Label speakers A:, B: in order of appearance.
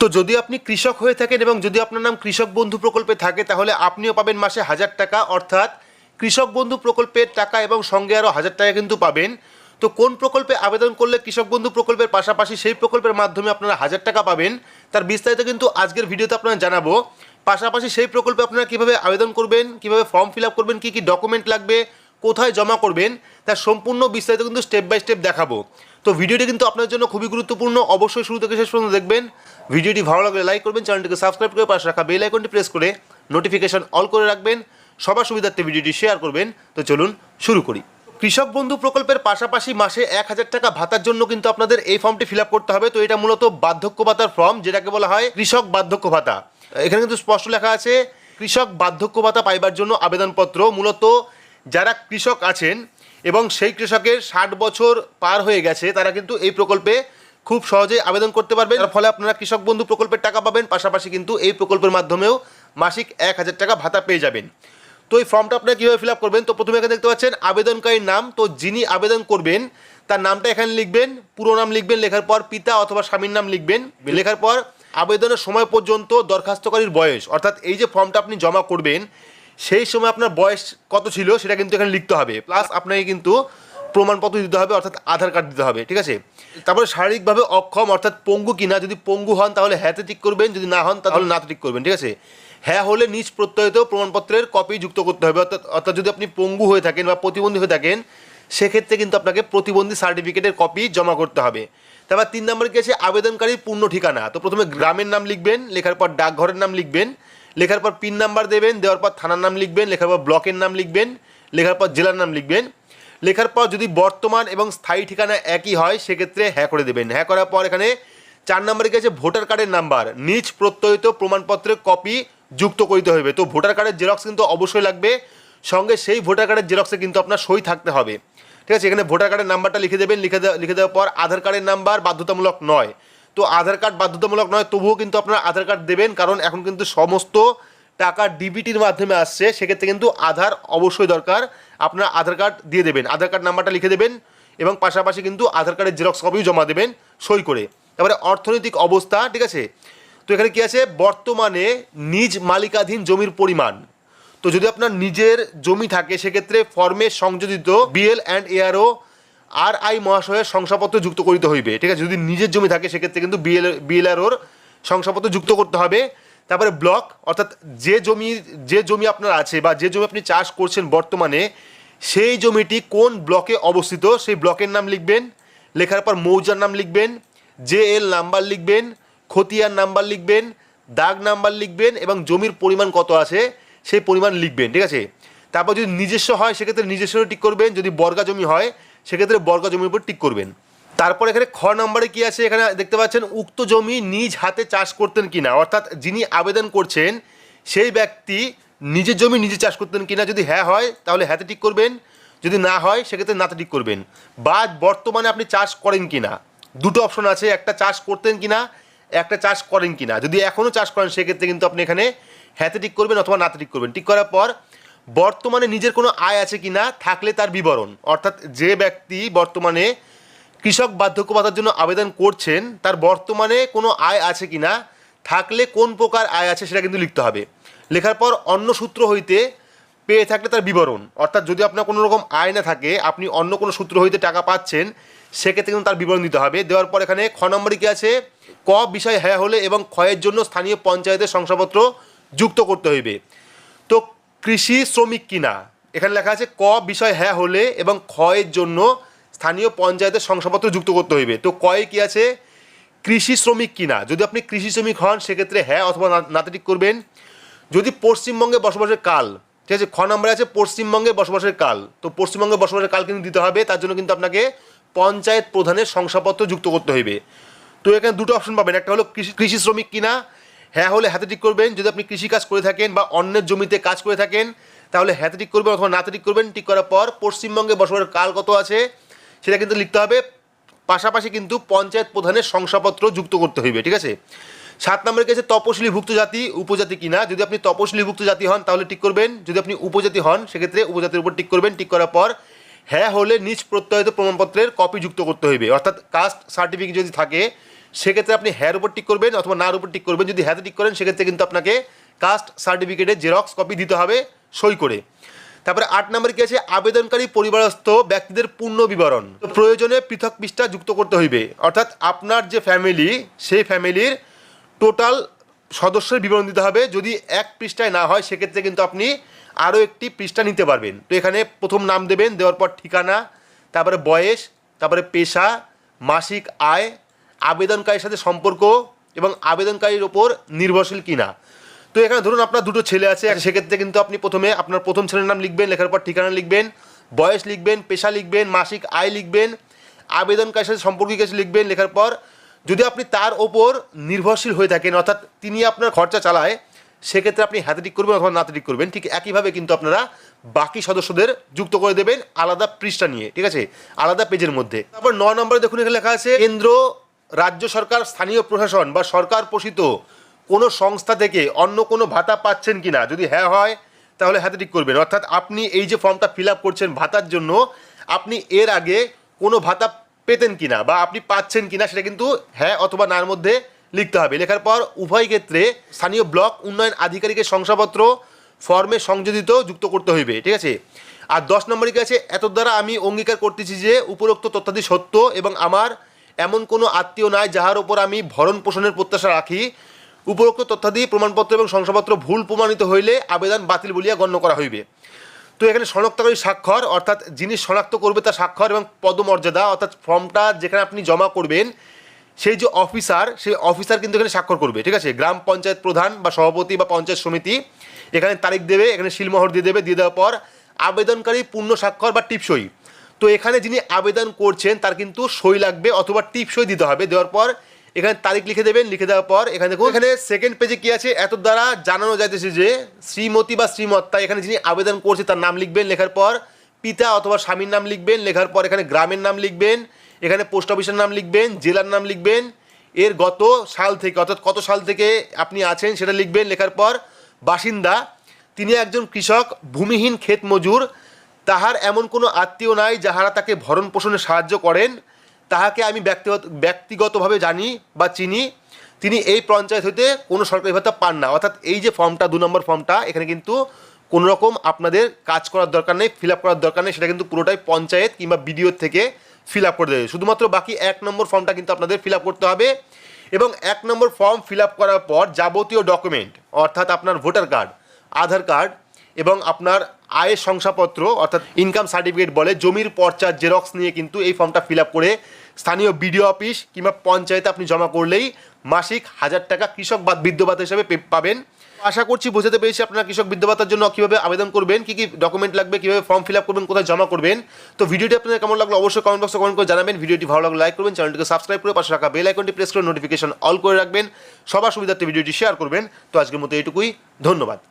A: তো যদি আপনি কৃষক হয়ে থাকেন এবং যদি আপনার নাম কৃষক বন্ধু প্রকল্পে থাকে, তাহলে আপনিও পাবেন মাসে হাজার টাকা, অর্থাৎ কৃষক বন্ধু প্রকল্পের টাকা এবং সঙ্গে আরও হাজার টাকা কিন্তু পাবেন। তো কোন প্রকল্পে আবেদন করলে কৃষক বন্ধু প্রকল্পের পাশাপাশি সেই প্রকল্পের মাধ্যমে আপনারা হাজার টাকা পাবেন, তার বিস্তারিত কিন্তু আজকের ভিডিওতে আপনারা জানাব। পাশাপাশি সেই প্রকল্পে আপনারা কীভাবে আবেদন করবেন, কীভাবে ফর্ম ফিল আপ করবেন, কী কী ডকুমেন্ট লাগবে, কোথায় জমা করবেন, তার সম্পূর্ণ বিস্তারিত কিন্তু স্টেপ বাই স্টেপ দেখাবো। তো ভিডিওটি কিন্তু আপনার জন্য খুবই গুরুত্বপূর্ণ। অবশ্যই শুরু থেকে শেষ পর্যন্ত দেখবেন। ভিডিওটি ভালো লাগলে লাইক করবেন, চ্যানেলটিকে সাবস্ক্রাইব করে পাশে রাখা বেল আইকনটি প্রেস করে নোটিফিকেশন অল করে রাখবেন। সবার সুবিধার্থে ভিডিওটি শেয়ার করবেন। তো চলুন শুরু করি। কৃষক বন্ধু প্রকল্পের পাশাপাশি মাসে এক হাজার টাকা ভাতার জন্য কিন্তু আপনাদের এই ফর্মটি ফিল করতে হবে। তো এটা মূলত বার্ধক্য ভাতার ফর্ম যেটাকে বলা হয় কৃষক বার্ধক্য ভাতা। এখানে কিন্তু স্পষ্ট লেখা আছে, কৃষক বার্ধক্য ভাতা পাইবার জন্য আবেদনপত্র। মূলত যারা কৃষক আছেন এবং সেই কৃষকের ষাট বছর পার হয়ে গেছে, তারা কিন্তু এই প্রকল্পে খুব সহজেই আবেদন করতে পারবেন। তার ফলে আপনারা কৃষক বন্ধু প্রকল্পের টাকা পাবেন, পাশাপাশি কিন্তু এই প্রকল্পের মাধ্যমেও মাসিক এক হাজার টাকা ভাতা পেয়ে যাবেন। তো এই ফর্মটা আপনারা কীভাবে ফিল আপ করবেন? তো প্রথমে এখানে দেখতে পাচ্ছেন, আবেদনকারীর নাম। তো যিনি আবেদন করবেন, তার নামটা এখানে লিখবেন, পুরো নাম লিখবেন, লেখার পর পিতা অথবা স্বামীর নাম লিখবেন। লেখার পর আবেদনের সময় পর্যন্ত দরখাস্তকারীর বয়স, অর্থাৎ এই যে ফর্মটা আপনি জমা করবেন সেই সময় আপনার বয়স কত ছিল সেটা কিন্তু এখানে লিখতে হবে। প্লাস আপনাকে কিন্তু প্রমাণপত্র দিতে হবে, অর্থাৎ আধার কার্ড দিতে হবে, ঠিক আছে? তারপরে শারীরিকভাবে অক্ষম, অর্থাৎ পঙ্গু কিনা, যদি পঙ্গু হন তাহলে হ্যাঁতে টিক করবেন, যদি না হন তাহলে নাতে টিক করবেন, ঠিক আছে? হ্যাঁ হলে নিজ প্রত্যয়িত প্রমাণপত্রের কপি যুক্ত করতে হবে, অর্থাৎ অর্থাৎ যদি আপনি পঙ্গু হয়ে থাকেন বা প্রতিবন্ধী হয়ে থাকেন, সেক্ষেত্রে কিন্তু আপনাকে প্রতিবন্ধী সার্টিফিকেটের কপি জমা করতে হবে। তারপর তিন নম্বরে কি আছে? আবেদনকারীর পূর্ণ ঠিকানা। তো প্রথমে গ্রামের নাম লিখবেন, লেখার পর ডাকঘরের নাম লিখবেন লেখার পর পিন নাম্বার দেবেন, দেওয়ার পর থানার নাম লিখবেন, লেখার পর ব্লকের নাম লিখবেন, লেখার পর জেলার নাম লিখবেন। লেখার পর যদি বর্তমান এবং স্থায়ী ঠিকানা একই হয়, সেক্ষেত্রে হ্যাঁ করে দেবেন। হ্যাঁ করার পর এখানে চার নম্বরে গেছে ভোটার কার্ডের নাম্বার নিজ প্রত্যয়িত প্রমাণপত্রের কপি যুক্ত করিতে হবে তো ভোটার কার্ডের জেরক্স কিন্তু অবশ্যই লাগবে। সঙ্গে সেই ভোটার কার্ডের জেরক্সে কিন্তু আপনার সই থাকতে হবে। ঠিক আছে? এখানে ভোটার কার্ডের নাম্বারটা লিখে দেবেন। লিখে লিখে দেওয়ার পর আধার কার্ডের নাম্বার বাধ্যতামূলক নয়। তো আধার কার্ড বাধ্যতামূলক নয়, তবুও কিন্তু আপনারা আধার কার্ড দেবেন, কারণ এখন কিন্তু সমস্ত টাকা ডিবিটির মাধ্যমে আসছে, সেক্ষেত্রে কিন্তু আধার অবশ্যই দরকার। আপনারা আধার কার্ড দিয়ে দেবেন, আধার কার্ড নাম্বারটা লিখে দেবেন, এবং পাশাপাশি কিন্তু আধার কার্ডের জেরক্স কপিও জমা দেবেন সই করে। তারপরে অর্থনৈতিক অবস্থা, ঠিক আছে? তো এখানে কী আছে? বর্তমানে নিজ মালিকাধীন জমির পরিমাণ। তো যদি আপনার নিজের জমি থাকে, সেক্ষেত্রে ফর্মে সংযোজিত BL and ARO R I মহাশয়ের শংসাপত্র যুক্ত করিতে হইবে। ঠিক আছে, যদি নিজের জমি থাকে, সেক্ষেত্রে কিন্তু বিএল বিএলআরওর শংসাপত্র যুক্ত করতে হবে। তারপরে ব্লক, অর্থাৎ যে জমি যে জমি আপনার আছে বা যে জমি আপনি চাষ করছেন বর্তমানে, সেই জমিটি কোন ব্লকে অবস্থিত, সেই ব্লকের নাম লিখবেন, লেখার পর মৌজার নাম লিখবেন জে এল নাম্বার লিখবেন, খতিয়ার নাম্বার লিখবেন, দাগ নাম্বার লিখবেন এবং জমির পরিমাণ কত আছে, সেই পরিমাণ লিখবেন, ঠিক আছে? তারপর যদি নিজস্ব হয়, সেক্ষেত্রে নিজস্ব টিক করবেন, যদি বর্গা জমি হয় সেক্ষেত্রে বর্গা জমির উপর টিক করবেন। তারপর এখানে খ নম্বরে কি আছে? এখানে দেখতে পাচ্ছেন, উক্ত জমি নিজ হাতে চাষ করতেন কিনা? অর্থাৎ যিনি আবেদন করছেন, সেই ব্যক্তি নিজের জমি নিজে চাষ করতেন কিনা? যদি হ্যাঁ হয়, তাহলে হ্যাঁতে টিক করবেন। যদি না হয়, সেক্ষেত্রে নাতে টিক করবেন। বা বর্তমানে আপনি চাষ করেন কিনা? দুটো অপশন আছে, একটা চাষ করতেন কিনা, একটা চাষ করেন কিনা? যদি এখনও চাষ করেন, সেক্ষেত্রে কিন্তু আপনি এখানে হ্যাঁতে টিক করবেন অথবা নাতে টিক করবেন। টিক করার পর বর্তমানে নিজের কোনো আয় আছে কি না থাকলে তার বিবরণ। অর্থাৎ যে ব্যক্তি বর্তমানে কৃষক বার্ধক্য ভাতার জন্য আবেদন করছেন, তার বর্তমানে কোনো আয় আছে কিনা থাকলে কোন প্রকার আয় আছে সেটা কিন্তু লিখতে হবে। লেখার পর অন্য সূত্র হইতে পেয়ে থাকলে তার বিবরণ। অর্থাৎ যদি আপনার কোনো রকম আয় না থাকে, আপনি অন্য কোনো সূত্র হইতে টাকা পাচ্ছেন, সেক্ষেত্রে কিন্তু তার বিবরণ দিতে হবে। দেওয়ার পর এখানে খ নম্বরে কি আছে? ক বিষয় হ্যাঁ হলে এবং ক্ষয়ের জন্য স্থানীয় পঞ্চায়েতের শংসাপত্র যুক্ত করতে হইবে। তো কৃষি শ্রমিক কিনা? এখানে লেখা আছে ক বিষয় হ্যাঁ হলে এবং ক্ষয়ের জন্য স্থানীয় পঞ্চায়েতের শংসাপত্র যুক্ত করতে হইবে। তো কয়ে কি আছে? কৃষি শ্রমিক কিনা? যদি আপনি কৃষি শ্রমিক হন, সেক্ষেত্রে হ্যাঁ অথবা নাতে করবেন। যদি পশ্চিমবঙ্গে বসবাসের কাল, ঠিক আছে, খ নম্বরে আছে পশ্চিমবঙ্গে বসবাসের কাল। তো পশ্চিমবঙ্গে বসবাসের কাল কিন্তু দিতে হবে, তার জন্য কিন্তু আপনাকে পঞ্চায়েত প্রধানের শংসাপত্র যুক্ত করতে হইবে। তো এখানে দুটো অপশন পাবেন, একটা হলো কৃষি কৃষি শ্রমিক কিনা হ্যাঁ হলে হাতে টিক করবেন, যদি আপনি কৃষি কাজ করে থাকেন বা অন্যের জমিতে কাজ করে থাকেন, তাহলে হাতে টিক করবেন অথবা নাতে টিক করবেন, ঠিক করার পর পশ্চিমবঙ্গে বসবাসের কাল কত আছে, সেটা কিন্তু লিখতে হবে। পাশাপাশি কিন্তু পঞ্চায়েত প্রধানের শংসাপত্র যুক্ত করতে হইবে, ঠিক আছে? সাত নম্বরে গেছে তপশিলিভুক্ত জাতি, উপজাতি কিনা? যদি আপনি তপশিলিভুক্ত জাতি হন, তাহলে টিক করবেন। যদি আপনি উপজাতি হন, সেক্ষেত্রে উপজাতির উপর টিক করবেন টিক করার পর হ্যাঁ হলে নিজ প্রত্যয়িত প্রমাণপত্রের কপি যুক্ত করতে হইবে। অর্থাৎ কাস্ট সার্টিফিকেট যদি থাকে সেক্ষেত্রে আপনি হ্যার উপর টিক করবেন অথবা নার উপর টিক করবেন। যদি হ্যাতে টিক করেন, সেক্ষেত্রে কিন্তু আপনাকে কাস্ট সার্টিফিকেটের জেরক্স কপি দিতে হবে সই করে। তারপরে আট নম্বর কি আছে? আবেদনকারী পরিবারস্থ ব্যক্তিদের পূর্ণ বিবরণ। প্রয়োজনে পৃথক পৃষ্ঠা যুক্ত করতে হইবে। অর্থাৎ আপনার যে ফ্যামিলি সেই ফ্যামিলির টোটাল সদস্যের বিবরণ দিতে হবে। যদি এক পৃষ্ঠায় না হয়, সেক্ষেত্রে কিন্তু আপনি আরও একটি পৃষ্ঠা নিতে পারবেন। তো এখানে প্রথম নাম দেবেন, দেওয়ার পর ঠিকানা, তারপরে বয়স, তারপরে পেশা, মাসিক আয় আবেদনকারীর সাথে সম্পর্ক এবং আবেদনকারীর ওপর নির্ভরশীল কিনা? তো এখানে ধরুন আপনার দুটো ছেলে আছে সেক্ষেত্রে কিন্তু আপনি প্রথমে আপনার প্রথম ছেলের নাম লিখবেন, লেখার পর ঠিকানা লিখবেন, বয়স লিখবেন, পেশা লিখবেন, মাসিক আয় লিখবেন, আবেদনকারীর সাথে সম্পর্ক কিছু লিখবেন, লেখার পর যদি আপনি তার ওপর নির্ভরশীল হয়ে থাকেন, অর্থাৎ তিনি আপনার খরচা চালায়, সেক্ষেত্রে আপনি হাতে টিক করবেন অথবা নাতে টিক করবেন, ঠিক একইভাবে কিন্তু আপনারা বাকি সদস্যদের যুক্ত করে দেবেন আলাদা পৃষ্ঠা নিয়ে, ঠিক আছে? আলাদা পেজের মধ্যে। তারপর ন নম্বরে দেখুন এখানে লেখা আছে, কেন্দ্র রাজ্য সরকার, স্থানীয় প্রশাসন বা সরকার পোষিত কোনো সংস্থা থেকে অন্য কোনো ভাতা পাচ্ছেন কি না? যদি হ্যাঁ হয়, তাহলে হাতে ঠিক করবেন। অর্থাৎ আপনি এই যে ফর্মটা ফিল করছেন ভাতার জন্য, আপনি এর আগে কোনো ভাতা পেতেন কি না বা আপনি পাচ্ছেন কি না, সেটা কিন্তু হ্যাঁ অথবা নার মধ্যে লিখতে হবে। লেখার পর উভয় ক্ষেত্রে স্থানীয় ব্লক উন্নয়ন আধিকারিকের শংসাপত্র ফর্মে সংযোজিত যুক্ত করতে হইবে, ঠিক আছে? আর দশ নম্বরে আছে? এত দ্বারা আমি অঙ্গীকার করতেছি যে উপরোক্ত তথ্যাদি সত্য এবং আমার এমন কোনো আত্মীয় নাই যাহার ওপর আমি ভরণ পোষণের প্রত্যাশা রাখি। উপরোক্ত তথ্যাদি, প্রমাণপত্র এবং শংসাপত্র ভুল প্রমাণিত হইলে আবেদন বাতিল বলিয়া গণ্য করা হইবে। তো এখানে শনাক্তকারী স্বাক্ষর, অর্থাৎ যিনি শনাক্ত করবে তার স্বাক্ষর এবং পদমর্যাদা, অর্থাৎ ফর্মটা যেখানে আপনি জমা করবেন, সেই যে অফিসার, সেই অফিসার কিন্তু এখানে স্বাক্ষর করবে, ঠিক আছে? গ্রাম পঞ্চায়েত প্রধান বা সভাপতি বা পঞ্চায়েত সমিতি, এখানে তারিখ দেবে, এখানে শিলমোহর দিয়ে দেবে, দিয়ে দেওয়ার পর আবেদনকারী পূর্ণ স্বাক্ষর বা টিপসই। তো এখানে যিনি আবেদন করছেন, তার কিন্তু সই লাগবে অথবা টিপ সই দিতে হবে। দেওয়ার পর এখানে তারিখ লিখে দেবেন, লিখে দেওয়ার পর এখানে দেখুন, এখানে সেকেন্ড পেজে কি আছে? এত দ্বারা জানানো যাইতেছে যে শ্রীমতী বা শ্রীমত্তা, এখানে যিনি আবেদন করছে তার নাম লিখবেন, লেখার পর পিতা অথবা স্বামীর নাম লিখবেন, লেখার পর এখানে গ্রামের নাম লিখবেন, এখানে পোস্ট অফিসের নাম লিখবেন, জেলার নাম লিখবেন, এর গত সাল থেকে, অর্থাৎ কত সাল থেকে আপনি আছেন সেটা লিখবেন, লেখার পর বাসিন্দা, তিনি একজন কৃষক, ভূমিহীন ক্ষেত মজুর তাহার এমন কোনো আত্মীয় নাই যাহারা তাকে ভরণ পোষণে সাহায্য করেন। তাহাকে আমি ব্যক্তিগত ব্যক্তিগতভাবে জানি বা চিনি। তিনি এই পঞ্চায়েত হইতে কোনো সরকারি ভাতা পান না। অর্থাৎ এই যে ফর্মটা, দু নম্বর ফর্মটা, এখানে কিন্তু কোনো রকম আপনাদের কাজ করার দরকার নেই ফিল আপ করার দরকার নেই। সেটা কিন্তু পুরোটাই পঞ্চায়েত কিংবা বিডিওর থেকে ফিল আপ করে দেবে। শুধুমাত্র বাকি এক নম্বর ফর্মটা কিন্তু আপনাদের ফিল আপ করতে হবে। এবং এক নম্বর ফর্ম ফিল আপ করার পর যাবতীয় ডকুমেন্ট অর্থাৎ আপনার ভোটার কার্ড, আধার কার্ড এবং আপনার আয়ের শংসাপত্র, অর্থাৎ ইনকাম সার্টিফিকেট বলে জমির পর্চার জেরক্স নিয়ে কিন্তু এই ফর্মটা ফিল আপ করে স্থানীয় বিডিও অফিস কিংবা পঞ্চায়েতে আপনি জমা করলেই মাসিক হাজার টাকা কৃষক বা বৃদ্ধ ভাতা হিসাবে পাবেন। আশা করছি বোঝাতে পেরেছি আপনারা কৃষক বৃদ্ধ ভাতার জন্য কীভাবে আবেদন করবেন, কী কী ডকুমেন্ট লাগবে, কীভাবে ফর্ম ফিল আপ করবেন, কোথায় জমা করবেন। তো ভিডিওটি আপনাদের কেমন লাগল অবশ্যই কমেন্ট বক্সে কমেন্ট করে জানাবেন। ভিডিওটি ভালো লাগলে লাইক করবেন চ্যানেলটিকে সাবস্ক্রাইব করে পাশে রাখা বেল আইকনটি প্রেস করে নোটিফিকেশন অল করে রাখবেন। সবার সুবিধার্থে ভিডিওটি শেয়ার করবেন। তো আজকের মতো এইটুকুই, ধন্যবাদ।